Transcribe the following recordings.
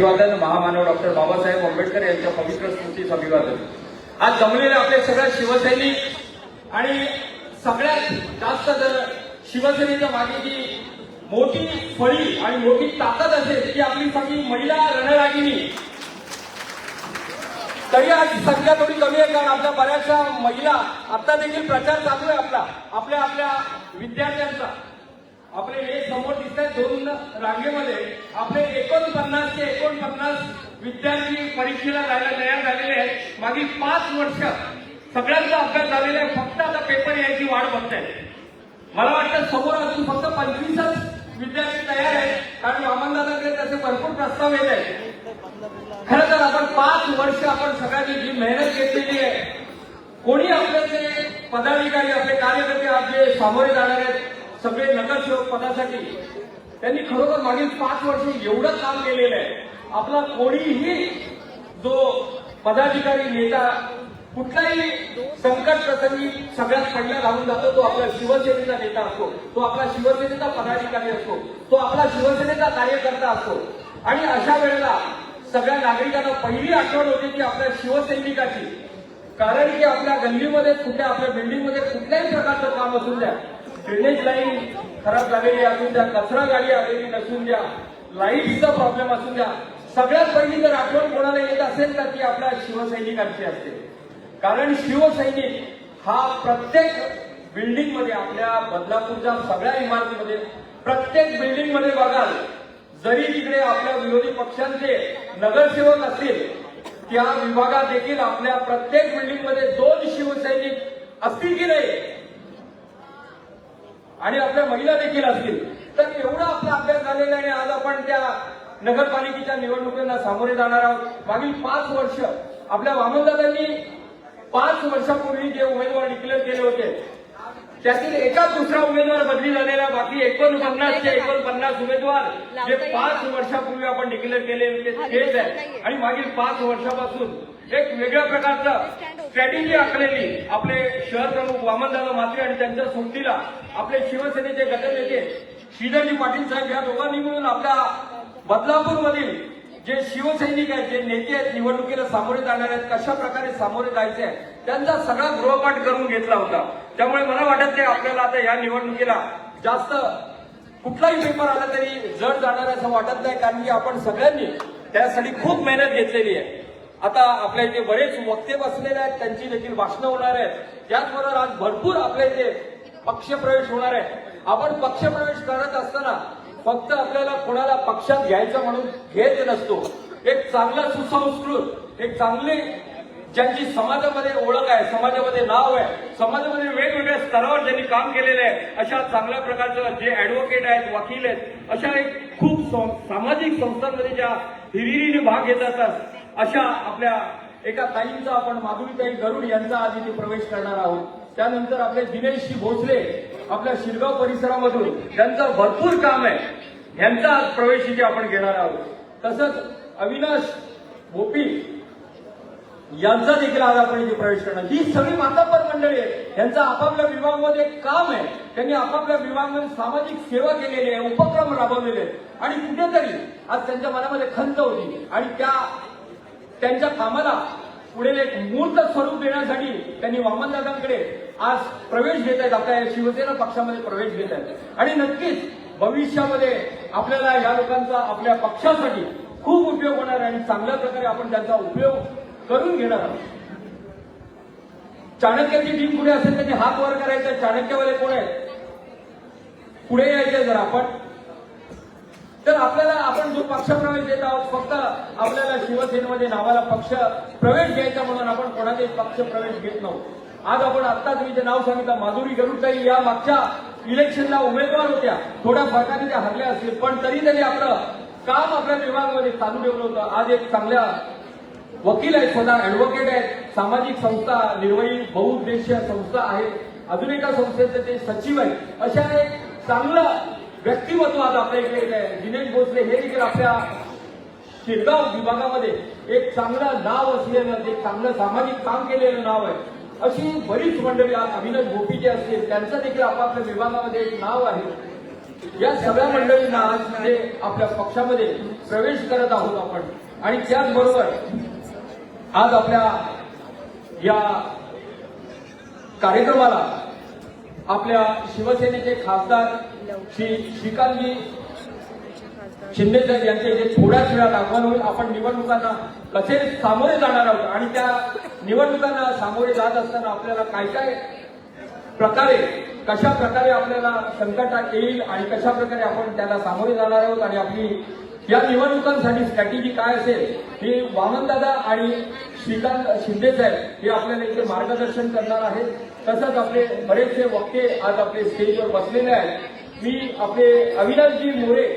अभिवादन महामानव डॉक्टर बाबासाहेब आंबेडकर यांच्या पवित्र स्मृतीस अभिवादन आज जमलेले आपले सगळ्या शिवसैनिक आणि सगळ्यात जास्त जर शिवसेनेच्या मागे जी मोठी फळी आणि मोठी ताकद असेल ती आपली सगळी महिला रणरागिणी. तरी आज संख्या थोडी कमी आहे कारण आपल्या बऱ्याचशा महिला आता देखील प्रचार चालू आहे आपला आपल्या आपल्या विद्यार्थ्यांचा. आपले हे समोर दिसत आहेत दोन रांगेमध्ये. आपले एकोणपन्नास ते एकोणपन्नास विद्यार्थी परीक्षेला जायला तयार झालेले आहेत. मागील पाच वर्ष सगळ्यांचा अभ्यास झालेला आहे. फक्त आता पेपर यायची वाट बघतायत मला वाटतं समोर अजून फक्त पंचवीसच विद्यार्थी तयार आहेत. कारण वामनदादाकडे त्याचे भरपूर प्रस्ताव येत आहेत. खरं तर आपण पाच वर्ष आपण सगळ्यांनी जी मेहनत घेतलेली आहे कोणी आपले जे पदाधिकारी आपले कार्यकर्ते आज जे सामोरे जाणार आहेत सगळे नगरसेवक पदासाठी. त्यांनी खरोखर मागील पाच वर्ष एवढं काम केलेलं आहे. आपला कोणीही जो पदाधिकारी नेता कुठलाही संकट प्रसंगी सगळ्यात पहिला लावून जातो तो आपला शिवसेनेचा नेता असतो. तो आपला शिवसेनेचा पदाधिकारी असतो. तो आपला शिवसेनेचा कार्यकर्ता असतो. आणि अशा वेळेला सगळ्या नागरिकांना पहिली आठवण होती की आपल्या शिवसैनिकाची. कारण की आपल्या गल्लीमध्ये कुठल्या आपल्या बिल्डिंगमध्ये कुठल्याही प्रकारचं काम असून द्या ड्रेनेज लाईन खराब झालेली असून द्या कचरा गाडी आलेली नसून द्या. लाईटचा प्रॉब्लेम असून द्या. सगळ्यात पहिली जर आठवण कोणाला येत असेल तर ती आपल्या शिवसैनिकांची असते? कारण शिवसैनिक हा प्रत्येक बिल्डिंगमध्ये आपल्या बदलापूरच्या सगळ्या इमारतीमध्ये प्रत्येक बिल्डिंगमध्ये बघाल जरी तिकडे आपल्या विरोधी पक्षांचे नगरसेवक असतील त्या विभागात देखील आपल्या प्रत्येक बिल्डिंगमध्ये दोन शिवसैनिक असतील की नाही? आणि आपल्या महिला देखील असतील. तर एवढा आपला अभ्यास झालेला आहे आणि आज आपण त्या नगरपालिकेच्या निवडणुकींना सामोरे जाणार आहोत. मागील पाच वर्ष आपल्या वामनदादांनी पाच वर्षापूर्वी जे उमेदवार डिक्लेअर केले होते त्यातील एका दुसरा उमेदवार बदली झालेला बाकी एकोणपन्नास ते एकोणपन्नास उमेदवार जे पाच वर्षापूर्वी आपण डिक्लेअर केले होते तेच आहे. आणि मागील पाच वर्षापासून एक वेगळ्या प्रकारचं स्ट्रॅटेजी आखलेली आपले शहर प्रमुख वामनदादा मात्रे आणि त्यांच्या सोबतीला आपले शिवसेनेचे गटनेते श्रीधरजी पाटील साहेब या दोघांनी मिळून आपल्या बदलापूरमधील जे शिवसैनिक आहेत जे नेते आहेत निवडणुकीला सामोरे जाणार आहेत कशा प्रकारे सामोरे जायचे आहे त्यांचा सगळा गृहपाठ करून घेतला होता. त्यामुळे मला वाटत नाही आपल्याला आता या निवडणुकीला जास्त कुठलाही पेपर आला तरी जड जाणार असं वाटत नाही कारण की आपण सगळ्यांनी त्यासाठी खूप मेहनत घेतलेली आहे. आता आपल्या इथे बरेच वक्ते बसलेले आहेत त्यांची देखील भाषणं होणार आहेत. त्याचबरोबर आज भरपूर आपल्या इथे पक्षप्रवेश होणार आहे. आपण पक्षप्रवेश करत असताना फक्त आपल्याला कोणाला पक्षात घ्यायचं म्हणून घेत नसतो. एक चांगला सुसंस्कृत एक चांगले ज्यांची समाजामध्ये ओळख आहे समाजामध्ये नाव आहे समाजामध्ये वेगवेगळ्या स्तरावर ज्यांनी काम केलेलं आहे अशा चांगल्या प्रकारचं जे ऍडव्होकेट आहेत वकील आहेत अशा एक खूप सामाजिक संस्थांमध्ये ज्या हिरिरीने भाग घेत असतात अशा आपल्या एका ताईंचा आपण माधुरीताई गरुड यांचा आज इथे प्रवेश करणार आहोत. त्यानंतर आपले दिनेशजी भोसले आपल्या शिरगाव परिसरामधून. त्यांचं भरपूर काम आहे. यांचा आज प्रवेश इथे आपण घेणार आहोत. तसंच अविनाश भोपी यांचा देखील आज आपण इथे प्रवेश करणार. ही सगळी मातापर मंडळी आहे यांचं आपापल्या विभागामध्ये एक काम आहे. त्यांनी आपापल्या विभागामध्ये सामाजिक सेवा केलेली आहे उपक्रम राबवलेले आहेत. आणि कुठेतरी आज त्यांच्या मनामध्ये खंत होती. आणि त्या त्यांच्या कामाला पुढे एक मूर्त स्वरूप देण्यासाठी त्यांनी वामनदादांकडे आज प्रवेश घेत आहेत. आपल्या या शिवसेना पक्षामध्ये प्रवेश घेत आहेत. आणि नक्कीच भविष्यामध्ये आपल्याला या लोकांचा आपल्या पक्षासाठी खूप उपयोग होणार आहे आणि चांगल्या प्रकारे आपण त्यांचा उपयोग करून घेणार आहोत. चाणक्याची टीम पुढे असेल त्यांनी हात वर करायचा. चाणक्यवाले कोण आहेत? पुढे यायचे जर आपण. तर आपल्याला आपण जो पक्ष प्रवेश देत आहोत फक्त आपल्याला शिवसेनेमध्ये नावाला पक्ष प्रवेश घ्यायचा म्हणून आपण कोणाचाही पक्ष प्रवेश घेत नव्हतो आज आपण आत्ता तुम्ही जे नाव सांगितलं माधुरी गरुडताई या मागच्या इलेक्शनला उमेदवार होत्या. थोड्या फरकाने त्या हरल्या असतील पण तरी त्यांनी आपलं काम आपल्या विभागामध्ये चालू ठेवलं होतं. आज एक चांगल्या वकील आहेत स्वतः ऍडव्होकेट आहेत. सामाजिक संस्था निर्वयी बहुउद्देशीय संस्था आहे अजून एका संस्थेचे ते सचिव आहेत. अशा एक चांगलं व्यक्तिमत्व आज आपल्या इकडे येत आहे. दिनेश भोसले हे देखील आपल्या शिरगाव विभागामध्ये एक चांगलं नाव असलेलं एक चांगलं सामाजिक काम केलेलं नाव आहे. अशी बरीच मंडळी आज अविनाश भोपी जे असतील त्यांचं देखील आपापल्या विभागामध्ये एक नाव आहे. या सगळ्या मंडळींना आज म्हणजे आपल्या पक्षामध्ये प्रवेश करत आहोत आपण. आणि त्याचबरोबर आज आपल्या या कार्यक्रमाला आपल्या शिवसेनेचे खासदार श्री श्रीकांतजी शिंदे साहेब यांचे जे थोड्याच वेळात आव्हान होईल आपण निवडणुकांना कसे सामोरे जाणार आहोत आणि त्या निवडणुकांना सामोरे जात असताना आपल्याला काय काय प्रकारे कशा प्रकारे आपल्याला संकटात येईल आणि कशा प्रकारे आपण त्याला सामोरे जाणार आहोत आणि आपली या निवडणुकांसाठी स्ट्रॅटेजी काय असेल हे वामनदादा आणि श्रीकांत शिंदे साहेब हे आपल्याला इथे मार्गदर्शन करणार आहेत. तसंच आपले बरेचसे वक्ते आज आपले स्टेजवर बसलेले आहेत. मी आपले अविनाशजी मोरे.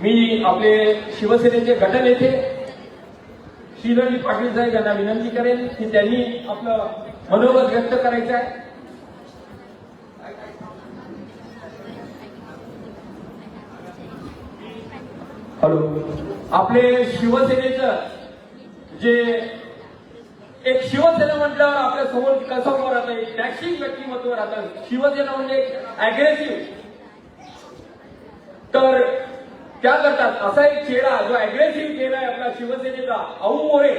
मी आपले शिवसेनेचे गटनेते. श्रीधरजी पाटील साहेब यांना विनंती करेन की त्यांनी आपलं मनोगत व्यक्त करायचं आहे. हॅलो. आपले शिवसेनेचं जे एक शिवसेना म्हटल्यावर आपल्यासमोर कसं उभं राहतं एक डॅशिंग व्यक्तिमत्व राहतं. शिवसेना म्हणजे एक अग्रेसिव्ह तर त्या करतात. असा एक चेहरा जो अग्रेसिव्ह चेहरा आहे आपला शिवसेनेचा अहो मोरे.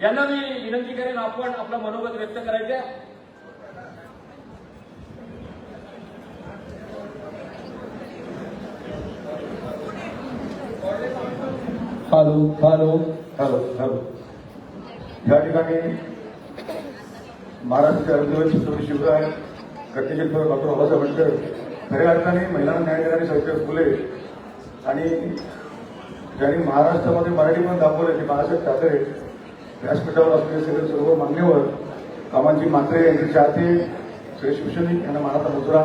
यांना मी विनंती करेन आपण आपलं मनोगत व्यक्त करायचं. आहे. हॅलो हॅलो हॅलो हॅलो या ठिकाणी महाराष्ट्राचे आरोग्यमंत्री छत्रपती शिवराय गटशिल्प डॉक्टर बाबासाहेब आंबेडकर खऱ्या अर्थाने महिलांना न्याय देणारे सावित्रीबाई फुले आणि ज्यांनी महाराष्ट्रामध्ये मराठी पण दाखवले ते बाळासाहेब ठाकरे व्यासपीठावर असलेले सगळे सर्व मान्यवर कामांची मात्रे यांचे चाहते सगळे शिवसैनिक यांना मानाचा मुजरा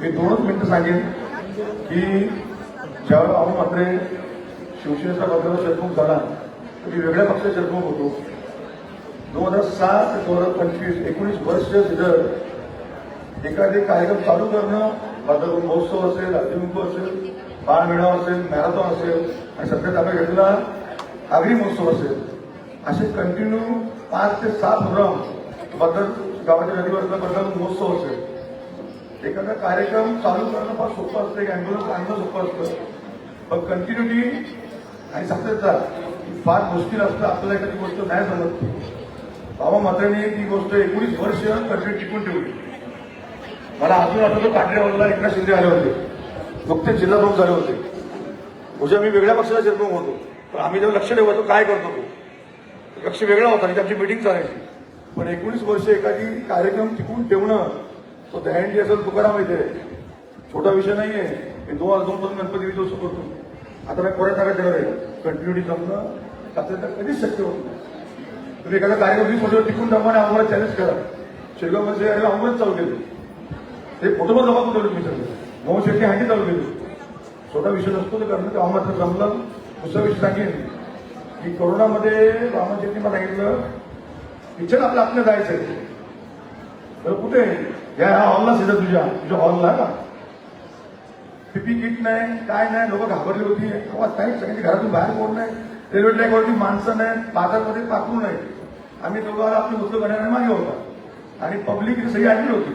मी दोनच मिनिटं सांगेन की ज्यावेळेला आपण मात्रे शिवसेनेचा पक्षाचा शरपूक झाला तर मी वेगळ्या पक्षाचा शरपूक होतो. दोन हजार सात ते दोन हजार पंचवीस एकोणीस वर्ष तिथं एखादे कार्यक्रम चालू करणं माझा महोत्सव असेल अतिमुख असेल बाळमेळावा असेल मॅरेथॉन असेल आणि सध्या आपल्या घेतलेला आगरी महोत्सव असेल. असे कंटिन्यू पाच ते सात प्रोग्राम बदल गावाच्या नदीवरचा बदल महोत्सव असेल. एखादा कार्यक्रम चालू करणं फार सोपं असतं एक अँब्युलन्स आणणं सोपं असतं. पण कंटिन्युटी आणि सातत्य फार मुश्किल असतं आपल्याला एखादी गोष्ट नाही जमत बाबा मात्राने ती गोष्ट एकोणीस वर्ष कंटिन्यू टिकून ठेवली. मला अजून आठवतो काटऱ्यावरला एकनाथ शिंदे आले होते. नुकतेच जिल्हा प्रमुख झाले होते. उद्या मी वेगळ्या पक्षाचा चेअरमन होतो. पण आम्ही जेव्हा लक्ष ठेवतो काय करतो तो? लक्ष वेगळा होता आणि आमची मिटिंग चालायची. पण एकोणीस वर्ष एखादी कार्यक्रम टिकून ठेवणं तो दहंडी असेल तुकाराम येते छोटा विषय नाहीये. मी दोन हजार दोन पासून गणपती विजय करतो. आता मी परत टाकत देणार आहे. कंटिन्युटी जमणं सातत्य कधीच शक्य होत नाही. तुम्ही एखादा कार्यक्रम वीस वर्ष टिकून टाकून आम्हाला चॅलेंज करा. शेगावमध्ये अरे आम्हाला चालू केले. ते फोटो पण जमा करून मी सगळे. मोहन शेट्टी हांडी चालू केली. छोटा विषय नसतो ते करणं तेव्हा मात्र जमलं. दुसरा विषय सांगेन. की कोरोनामध्ये रामन शेट्टी मला सांगितलं इच्छा आपलं आपल्या जायचं तर कुठे? या ह्या हॉलला सिद्ध तुझ्या तुझ्या हॉलला ना. पीपी किट नाही काय नाही लोक घाबरली होती. आवाज काही सगळ्यांची घरातून बाहेर कोण नाही रेल्वे ट्रॅकवरती माणसं नाही बाजारमध्ये पाकडू नाही. आम्ही दोघं आपली वस्तू करण्याने मागे होता. आणि पब्लिक सही आणली होती.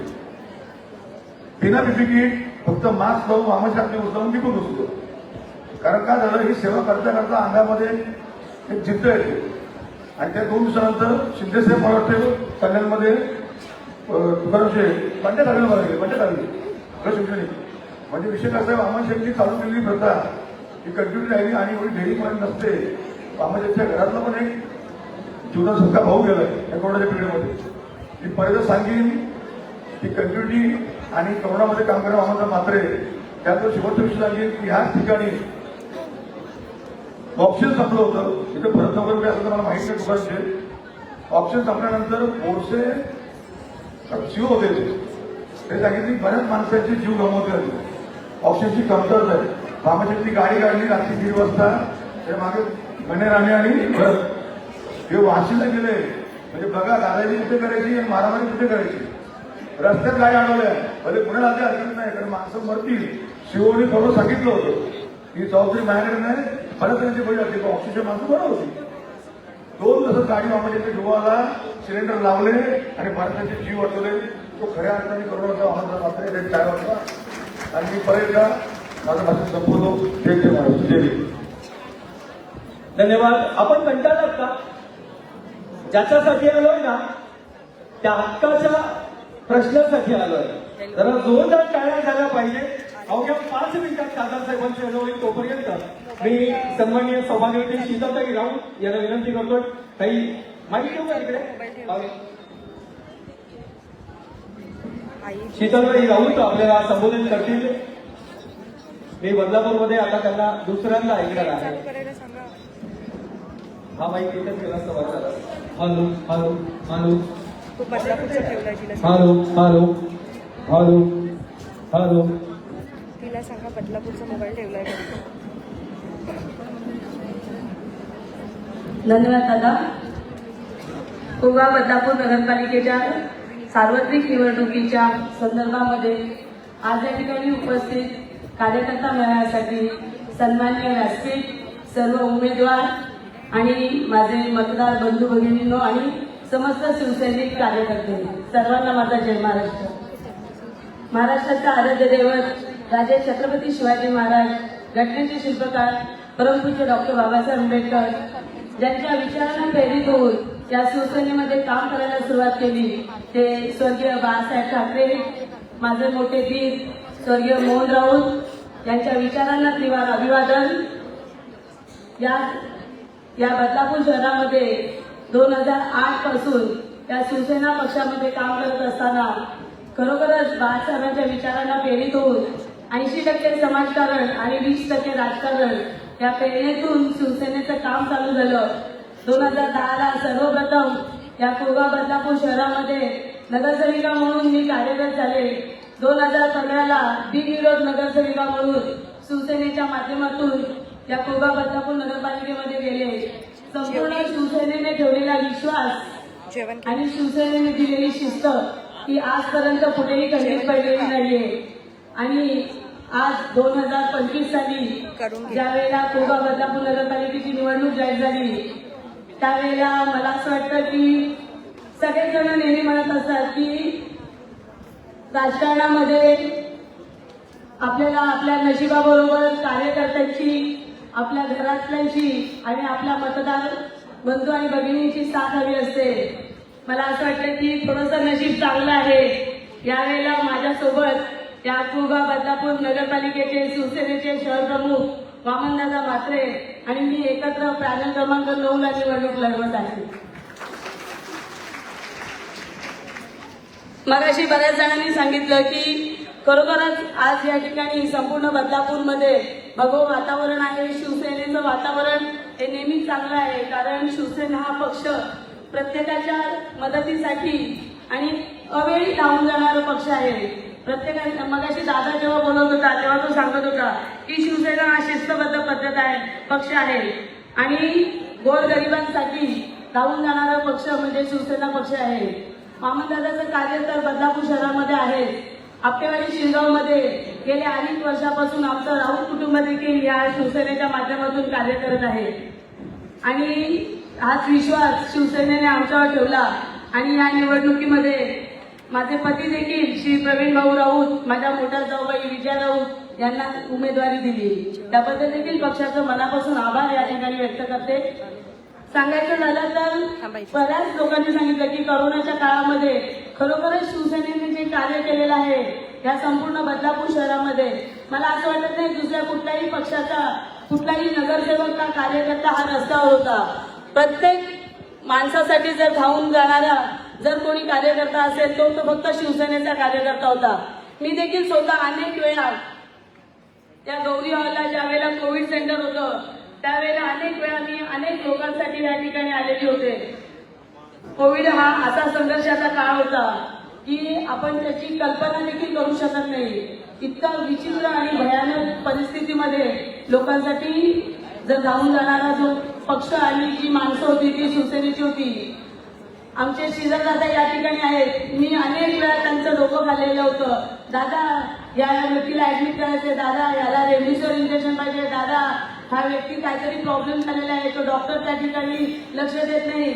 बिना पीपी फक्त मास्क लावून मामाची आपली वस्तू निघून होतो कारण काय झालं ही सेवा करता करता अंगामध्ये एक जिद्द येते. आणि त्या दोन दिवसानंतर शिंदेसाहेब मला वाटते कल्याणमध्ये अं, तुकाराम शेठ मला गेले पंचायत आलेली म्हणजे विषय कसा आहे वामन चालू केलेली प्रथा ही कंटिन्यू राहिली आणि एवढी डेअरिंगमध्ये नसते. वामन घरातलं पण एक चौदा सुद्धा भाऊ गेलाय या कोरोनाच्या पिरियडमध्ये मी परत सांगेन की कंटिन्युटी आणि कोरोनामध्ये काम करणं आम्हाला मात्र त्यातलं शेवटचा विषय सांगेन की ह्याच ठिकाणी ऑप्शन संपलं होतं. इथं परत नगर काय असं मला माहिती नाही दुकानचे ऑप्शन संपल्यानंतर बोरसे जीव होते ते. सांगितले बऱ्याच माणसांचे जीव गमावते ऑप्शनची कमतरता आहे. रामाची गाडी काढली रात्री दीड वाजता. त्या मागे गणे राणे आणि भरत. हे वाशीला गेले. म्हणजे बघा दादाजी कुठे करायची आणि मारामारी कुठे करायची? रस्त्यात काय अडवल्या. भले पुन्हा आधी हरकत नाही कारण माणसं मरतील. शिवोनी थोडं सांगितलं होतं. ही जबाबदारी माझ्याकडे नाही. परत त्यांची बळी जाते ऑक्सिजन माणसं बरं होती. दोन तासात गाडी मामाच्या जीवाला सिलेंडर लावले आणि भारताचे जीव वाचवले. तो खऱ्या अर्थाने करोनाचा आमंत्रण मात्र त्यांनी काय वाटला आणि मी परत का माझं भाषण संपवतो. जय जय महाराज. जय धन्यवाद. आपण कंटाळलात का? ज्याच्यासाठी आलोय ना त्या हक्काच्या प्रश्नासाठी आलोय. जरा जोरदार टाळ्या झाल्या पाहिजे अवघ्या पाच मिनिटात खासदार साहेबांची हॅलो होईल तोपर्यंत मी सन्माननीय सौभाग्यवती शीतलताई राऊत यांना विनंती करतोय काही माहिती देऊ का इकडे. शीतलताई राऊत आपल्याला संबोधित करतील. मी बदलापूरमध्ये आता त्यांना दुसऱ्यांदा ऐकणार आहे. हा माहिती इथेच केला असता बरं झालं. Hello hello hello. Hello hello hello hello तिला सांगा बदलापूरचा मोबाईल ठेवलाय. धन्यवाद दादा कोगा बदलापूर नगरपालिकेच्या सार्वत्रिक निवडणुकीच्या संदर्भामध्ये आज या ठिकाणी उपस्थित कार्यकर्ता मेळाव्यासाठी सन्मान्य व्यासपीठ सर्व उमेदवार आणि माझे मतदार बंधू भगिनींनो आणि समस्त शिवसैनिक कार्यकर्ते सर्वांना माझा जय महाराष्ट्र. महाराष्ट्राचा आराध्य दैवत राजे छत्रपती शिवाजी महाराज घटनेचे शिल्पकार परमपूज्य डॉक्टर बाबासाहेब आंबेडकर ज्यांच्या विचारांना प्रेरित होऊन या शिवसेनेमध्ये काम करायला सुरुवात केली ते स्वर्गीय बाळासाहेब ठाकरे माझे मोठे धीर स्वर्गीय मोहन राऊत यांच्या विचारांना त्रिवार अभिवादन या या बदलापूर शहरामध्ये दोन हजार आठपासून या शिवसेना पक्षामध्ये काम करत असताना खरोखरच बाळासाहेबांच्या विचारांना प्रेरित होऊन ऐंशी टक्के समाजकारण आणि वीस टक्के राजकारण या प्रेरणेतून शिवसेनेचं काम चालू झालं. दोन हजार दहाला सर्वप्रथम या कोगा बदलापूर शहरामध्ये नगरसेविका म्हणून मी कार्यरत झाले. दोन हजार पंधराला बिनविरोध नगरसेविका म्हणून शिवसेनेच्या माध्यमातून या कोगा बदलापूर नगरपालिकेमध्ये गेले. संपूर्ण शिवसेनेने ठेवलेला विश्वास आणि शिवसेनेने दिलेली शिस्त ही आजपर्यंत कुठेही खंडित पडलेली नाहीये. आणि आज दोन हजार पंचवीस साली करून घे. ज्या वेळेला कोगा बदलापूर नगरपालिकेची निवडणूक जाहीर झाली त्यावेळेला मला असं वाटतं की सगळेच जण नेहमी म्हणत असतात की राजकारणामध्ये आपल्याला आपल्या नशिबाबरोबर कार्यकर्त्यांची आपल्या घरातल्यांची आणि आपल्या मतदार बंधू आणि भगिनींची साथ हवी असते. मला असं वाटतं की थोडंसं नशीब चांगलं आहे. यावेळेला माझ्यासोबत या कुगा बदलापूर नगरपालिकेचे शिवसेनेचे शहर प्रमुख वामनदादा म्हात्रे आणि मी एकत्र पॅनल क्रमांक नऊ ला निवडणूक लढवत आहे. मगाशी बऱ्याच जणांनी सांगितलं की खरोखरच आज या ठिकाणी संपूर्ण बदलापूरमध्ये भगव वातावरण आहे शिवसेनेचं वातावरण हे नेहमीच चांगलं आहे कारण शिवसेना हा पक्ष प्रत्येकाच्या मदतीसाठी आणि अवेळी धावून जाणारा पक्ष आहे. प्रत्येका मगाशी दादा जेव्हा बोलत होता तेव्हा तो सांगत होता की शिवसेना हा शिस्तबद्ध पद्धत आहे पक्ष आहे. आणि गोरगरिबांसाठी धावून जाणारा पक्ष म्हणजे शिवसेना पक्ष आहे. मामनदादाचं कार्य तर बदलापूर शहरामध्ये आहे. आपटेवाडी शिरगावमध्ये गेल्या अनेक वर्षापासून आमचं राऊत कुटुंब देखील या शिवसेनेच्या माध्यमातून कार्य करत आहे. आणि हाच विश्वास शिवसेनेने आमच्यावर ठेवला. आणि या निवडणुकीमध्ये माझे पती देखील श्री प्रवीण भाऊ राऊत माझ्या मोठ्या जाऊबाई विजया राऊत यांना उमेदवारी दिली. त्याबद्दल देखील पक्षाचं मनापासून आभार या ठिकाणी व्यक्त करते. सांगायचं झालं तर बऱ्याच लोकांनी सांगितलं की करोनाच्या काळामध्ये खरोखरच शिवसेनेने कार्य केलेलं आहे या संपूर्ण बदलापूर शहरामध्ये. मला असं वाटत नाही दुसऱ्या कुठल्याही पक्षाचा कुठलाही नगरसेवक का कार्यकर्ता हा रस्त्यावर होता. प्रत्येक माणसासाठी जर धावून जाणारा जर कोणी कार्यकर्ता असेल तो तो फक्त शिवसेनेचा कार्यकर्ता होता. मी देखील स्वतः अनेक वेळा त्या गौरी हॉलला ज्या वेळेला कोविड सेंटर होतं त्यावेळेला अनेक वेळा मी अनेक लोकांसाठी या ठिकाणी आलेले होते. कोविड हा असा संघर्षाचा काळ होता. की आपण त्याची कल्पना देखील करू शकत नाही. इतका विचित्र आणि भयानक परिस्थितीमध्ये लोकांसाठी जर जाऊन जाणारा जो पक्ष आणि जी माणसं होती ती शिवसेनेची होती. आमचे श्रीधर दादा या ठिकाणी आहेत. मी अनेक वेळा त्यांचं डोकं खाल्लेलं होतं. दादा या व्यक्तीला ऍडमिट करायचे दादा याला रेमडेसिवीर इंजेक्शन पाहिजे. दादा हा व्यक्ती काहीतरी प्रॉब्लेम झालेला आहे. तो डॉक्टर त्या ठिकाणी लक्ष देत नाही.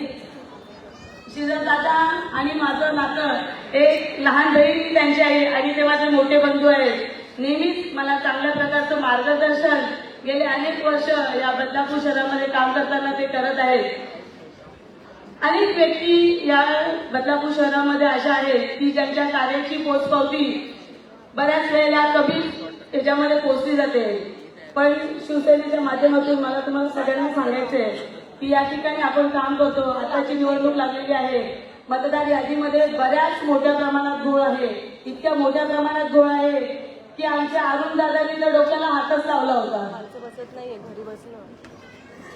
दादा आणि माझं नातं एक लहान बहीण त्यांची आहे आणि ते माझे मोठे बंधू आहेत. नेहमीच मला चांगल्या प्रकारचं मार्गदर्शन गेले अनेक वर्ष या बदलापूर शहरामध्ये काम करताना ते करत आहेत. अनेक व्यक्ती या बदलापूर शहरामध्ये अशा आहेत की ज्यांच्या कार्याची पोचपावती बऱ्याच वेळेला कमी त्याच्यामध्ये पोचली जाते. पण शिवसेनेच्या माध्यमातून मला तुम्हाला सगळ्यांना सांगायचं आहे की या ठिकाणी आपण काम करतो. आताची निवडणूक लागलेली आहे. मतदार यादीमध्ये बऱ्याच मोठ्या प्रमाणात घोळ आहे. इतक्या मोठ्या प्रमाणात घोळ आहे की आमच्या अरुण दादांनी तर डोक्याला हातच लावला होता.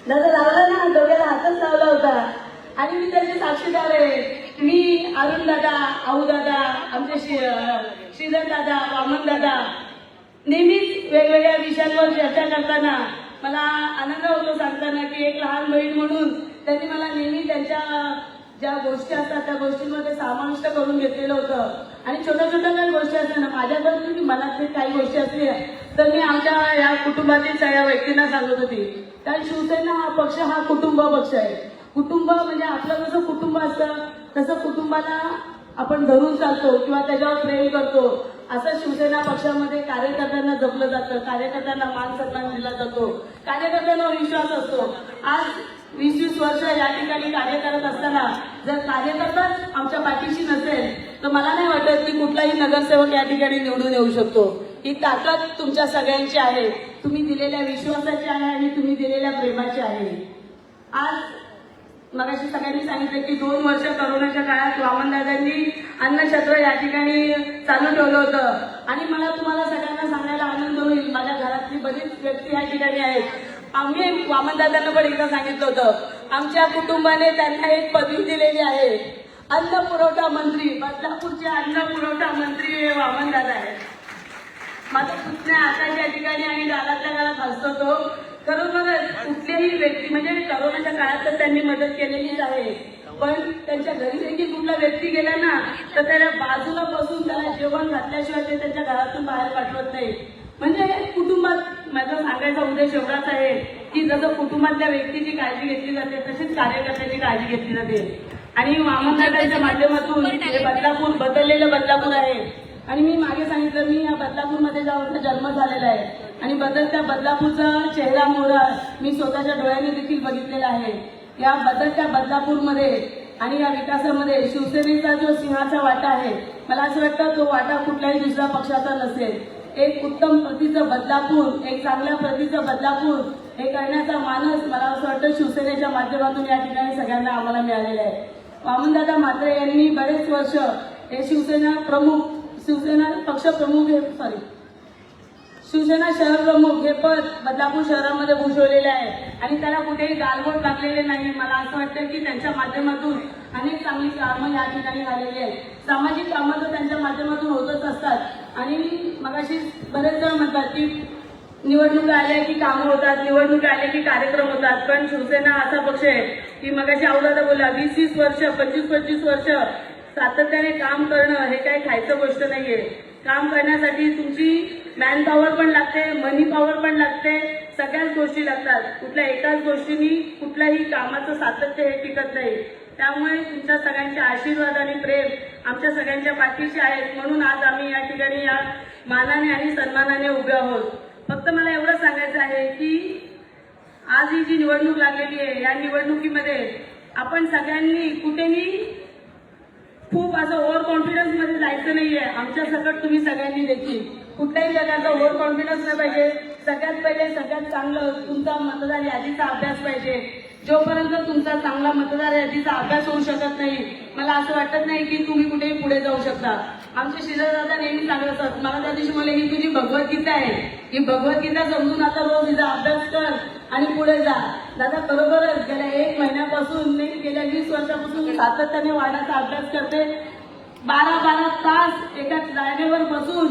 दादा लावला ना डोक्याला हातच लावला होता. आणि मी त्याचे साक्षीदार आहे मी अरुण दादा आऊ दादा आमचे श्री- श्रीधर दादा वामन दादा नेहमीच वेगवेगळ्या विषयांवर चर्चा करताना मला आनंद होतो सांगताना की एक लहान बहीण म्हणून त्यांनी मला नेहमी त्यांच्या ज्या गोष्टी असतात त्या गोष्टींमध्ये समाविष्ट करून घेतलेलं होतं. आणि छोट्या छोट्या काही गोष्टी असल्या ना माझ्याबद्दल की मनात काही गोष्टी असल्या तर मी आमच्या या कुटुंबातील सगळ्या व्यक्तींना सांगत होती. कारण शिवसेना हा पक्ष हा कुटुंब पक्ष आहे. कुटुंब म्हणजे आपलं जसं कुटुंब असतं तसं कुटुंबाला आपण धरून चालतो किंवा त्याच्यावर प्रेम करतो. असं शिवसेना पक्षामध्ये कार्यकर्त्यांना जपलं जातं कार्यकर्त्यांना मान सन्मान दिला जातो कार्यकर्त्यांवर विश्वास असतो. आज वीस वीस वर्ष या ठिकाणी कार्य करत असताना जर कार्यकर्ताच आमच्या पाठीशी नसेल तर मला नाही वाटत की कुठलाही नगरसेवक या ठिकाणी निवडून येऊ शकतो. ही ताकद तुमच्या सगळ्यांची आहे. तुम्ही दिलेल्या विश्वासाची आहे आणि तुम्ही दिलेल्या प्रेमाची आहे. आज मगाशी सगळ्यांनी सांगितलं की दोन वर्ष करोनाच्या काळात वामनदादांनी अन्नछत्र या ठिकाणी चालू ठेवलं होतं. आणि मला तुम्हाला सगळ्यांना सांगायला आनंद होईल. माझ्या घरातली बरीच व्यक्ती या ठिकाणी आहेत. आम्ही वामनदादांना पण एकदा सांगितलं होतं. आमच्या कुटुंबाने त्यांना एक पदवी दिलेली आहे. अन्न पुरवठा मंत्री बदलापूरचे अन्न पुरवठा मंत्री हे वामनदादा आहेत. माझा पुतण्या आताच्या ठिकाणी आणि गालातल्या गालात हसतो तो. खरोखरच कुठल्याही व्यक्ती म्हणजे करोनाच्या काळात तर त्यांनी मदत केलेलीच आहे. पण त्यांच्या घरी देखील कुठला व्यक्ती गेला ना तर त्याला बाजूला बसून त्याला जेवण घातल्याशिवाय ते त्यांच्या घरातून बाहेर पाठवत नाही. म्हणजे कुटुंबात माझा सांगायचा उद्देश एवढाच आहे की जसं कुटुंबातल्या व्यक्तीची काळजी घेतली जाते तशीच कार्यकर्त्याची काळजी घेतली जाते. आणि वामनदादांच्या माध्यमातून हे बदलापूर बदललेलं बदलापूर आहे. आणि मी मागे सांगितलं मी या बदलापूरमध्ये जाऊन जन्म झालेला आहे. आणि बदलत्या बदलापूरचा चेहरा मोहरा मी स्वतःच्या डोळ्याने देखील बघितलेला आहे. या बदलत्या बदलापूरमध्ये आणि या विकासामध्ये शिवसेनेचा जो सिंहाचा वाटा आहे मला असं वाटतं तो वाटा कुठल्याही दुसऱ्या पक्षाचा नसेल. एक उत्तम प्रतीचं बदलापूर एक चांगल्या प्रतीचं बदलापूर हे करण्याचा मानस मला असं वाटतं शिवसेनेच्या माध्यमातून या ठिकाणी सगळ्यांना आम्हाला मिळालेला आहे. वामनदादा म्हात्रे यांनी बरेच वर्ष हे शिवसेना प्रमुख शिवसेना पक्षप्रमुख हे सॉरी शिवसेना शहर प्रमुख हे पद बदलापूर शहरामध्ये भूषवलेले आहे. आणि त्याला कुठेही गालबोट लागलेले नाही. मला असं वाटतं की त्यांच्या माध्यमातून अनेक चांगली कामं या ठिकाणी झालेली आहेत. सामाजिक कामं तर त्यांच्या माध्यमातून होतच असतात. आणि मगाशी बरेच जण म्हणतात की निवडणुका आल्या की कामं होतात निवडणुका आल्या की कार्यक्रम होतात. पण शिवसेना असा पक्ष आहे की मगाशी अवघादा बोला वीस वीस वर्ष पंचवीस पंचवीस वर्ष सातत्याने काम करणं हे काही खायचं गोष्ट नाहीये. काम करण्यासाठी तुमची मॅन पॉवर पण लागते मनी पॉवर पण लागते सगळ्याच गोष्टी लागतात. कुठल्या एकाच गोष्टीनी कुठल्याही कामाचं सातत्य हे टिकत नाही. त्यामुळे तुमच्या सगळ्यांचे आशीर्वाद आणि प्रेम आमच्या सगळ्यांच्या पाठीशी आहेत. म्हणून आज आम्ही या ठिकाणी या मानाने आणि सन्मानाने उभे आहोत. फक्त मला एवढं सांगायचं आहे की आज ही जी निवडणूक लागलेली आहे या निवडणुकीमध्ये आपण सगळ्यांनी कुठेही खूप असं ओव्हर कॉन्फिडन्समध्ये जायचं नाहीये. आमच्या सकट तुम्ही सगळ्यांनी देखील. कुठल्याही प्रकारचा ओव्हर कॉन्फिडन्स नाही पाहिजे. सगळ्यात पहिले सगळ्यात चांगलं तुमचा मतदार यादीचा अभ्यास पाहिजे. जोपर्यंत तुमचा चांगला मतदार यादीचा अभ्यास होऊ शकत नाही मला असं वाटत नाही की तुम्ही कुठेही पुढे जाऊ शकता. आमचे शिरदादा नेहमी सांगत असतात मला त्या दिवशी मला ही तुझी भगवद्गीता आहे. ही भगवद्गीता समजून आता रोज तिचा अभ्यास कर आणि पुढे जा. दादा बरोबरच गेल्या एक महिन्यापासून मी गेल्या वीस वर्षापासून सातत्याने वाढाचा अभ्यास करते. बारा बारा तास एका जागेवर बसून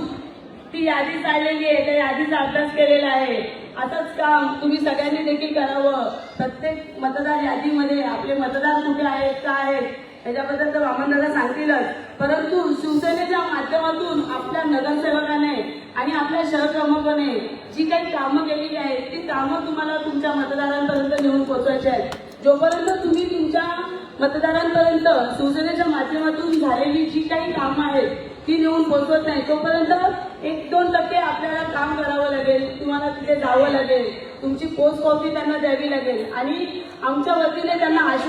ती यादीच आलेली आहे त्या यादीचा अभ्यास केलेला आहे. असंच काम तुम्ही सगळ्यांनी देखील करावं. प्रत्येक मतदार यादीमध्ये आपले मतदार कुठे आहेत का आहेत याच्याबद्दल तर वामनदादा सांगतीलच. परंतु शिवसेनेच्या माध्यमातून आपल्या नगरसेवकाने आणि आपल्या शहर प्रमुखाने जी काही कामं केलेली आहेत ती कामं तुम्हाला तुमच्या मतदारांपर्यंत नेऊन पोहोचवायची आहेत. जोपर्यंत तुम्ही तुमच्या मतदारांपर्यंत शिवसेनेच्या माध्यमातून झालेली जी काही कामं आहेत ती नेऊन पोहोचवत नाही तोपर्यंत एक दोन टक्के आपल्याला काम करावं लागेल तुम्हाला तिथे जावं लागेल तुमची पोस्ट कॉपी त्यांना द्यावी लागेल आणि आमच्या वतीने त्यांना आश्वासन